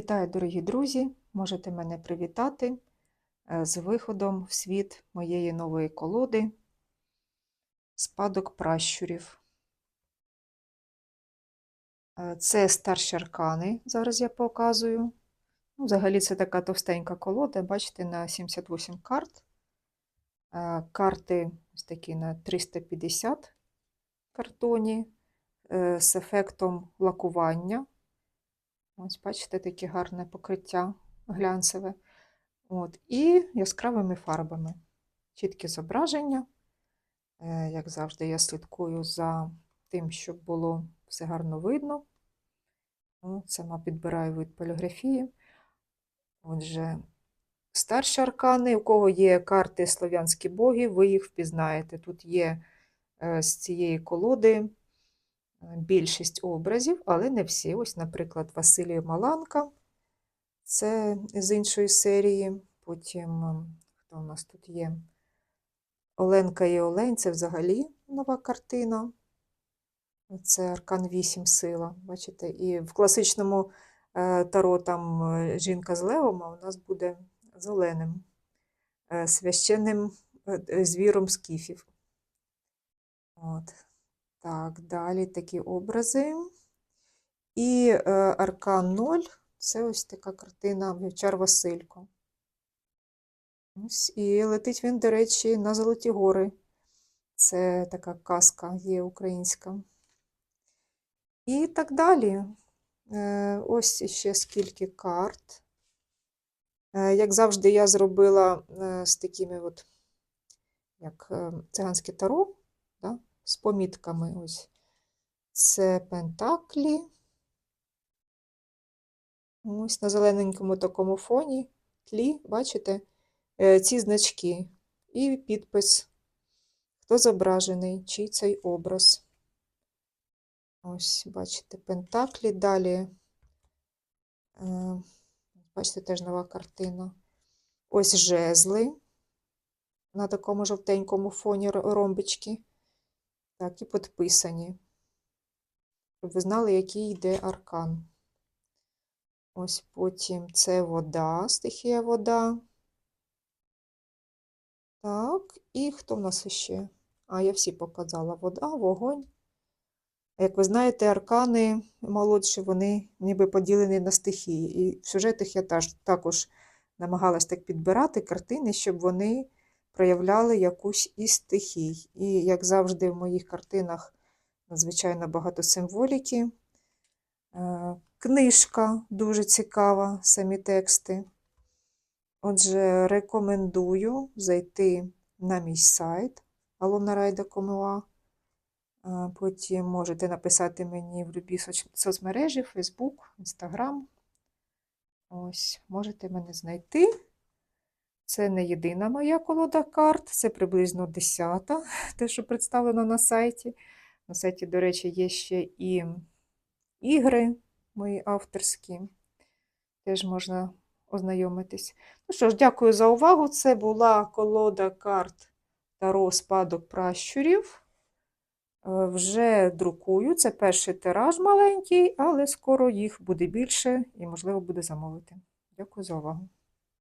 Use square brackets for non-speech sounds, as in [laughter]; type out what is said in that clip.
Вітаю, дорогі друзі! Можете мене привітати е, з виходом в світ моєї нової колоди Спадок пращурів. Е, Це старші аркани, зараз я показую. Ну, Взагалі це така товстенька колода, бачите, на 78 карт. Е, Карти ось такі на 350 картоні з ефектом лакування. Ось, бачите, таке гарне покриття глянцеве. От, І яскравими фарбами. Чіткі зображення. Е, Як завжди, я слідкую за тим, щоб було все гарно видно. От, Сама підбираю вид поліграфії. Отже, старші аркани, у кого є карти слов'янські боги, ви їх впізнаєте. Тут є е, з цієї колоди більшість образів, але не всі. Ось, наприклад, Василій Маланка, це з іншої серії. Потім, е, хто у нас тут є? Оленка і Олень це взагалі нова картина. Це Аркан 8 сила. Бачите, і в класичному е, таро там е, жінка з левом, а у нас буде з оленем, е, священним е, е, звіром скіфів. От. Так, далі такі образи. І е, Аркан 0 це ось така картина Вівчар Василько. Ось, і летить він, до речі, на Золоті гори. Це така казка є українська. І так далі. Е, Ось ще скільки карт. Е, Як завжди, я зробила е, з такими от, як е, циганське таро, з помітками. Ось. Це пентаклі. Ось на зелененькому такому фоні тлі, бачите, е, ці значки і підпис, хто зображений, чий цей образ. Ось, бачите, пентаклі. Далі, е, бачите, теж нова картина. Ось жезли на такому жовтенькому фоні ро- ромбички. Так, і підписані. Щоб ви знали, який йде аркан. Ось потім це вода, стихія вода. Так, і хто в нас ще? А, я всі показала. Вода, вогонь. Як ви знаєте, аркани молодші, вони ніби поділені на стихії. І в сюжетах я також намагалась так підбирати картини, щоб вони проявляли якусь із стихій. І, як завжди, в моїх картинах надзвичайно багато символіки. Е, Книжка дуже цікава, самі тексти. Отже, рекомендую зайти на мій сайт alonarayda.com.ua. А Потім можете написати мені в соц- соцмережі, Facebook, Instagram. Ось, можете мене знайти. Це не єдина моя колода карт, це приблизно десята, [laughs] те, що представлено на сайті. На сайті, до речі, є ще і ігри мої авторські. Теж можна ознайомитись. Ну що ж, дякую за увагу. Це була колода карт Таро спадок пращурів. Е, Вже друкую. Це перший тираж маленький, але скоро їх буде більше і, можливо, буде замовити. Дякую за увагу.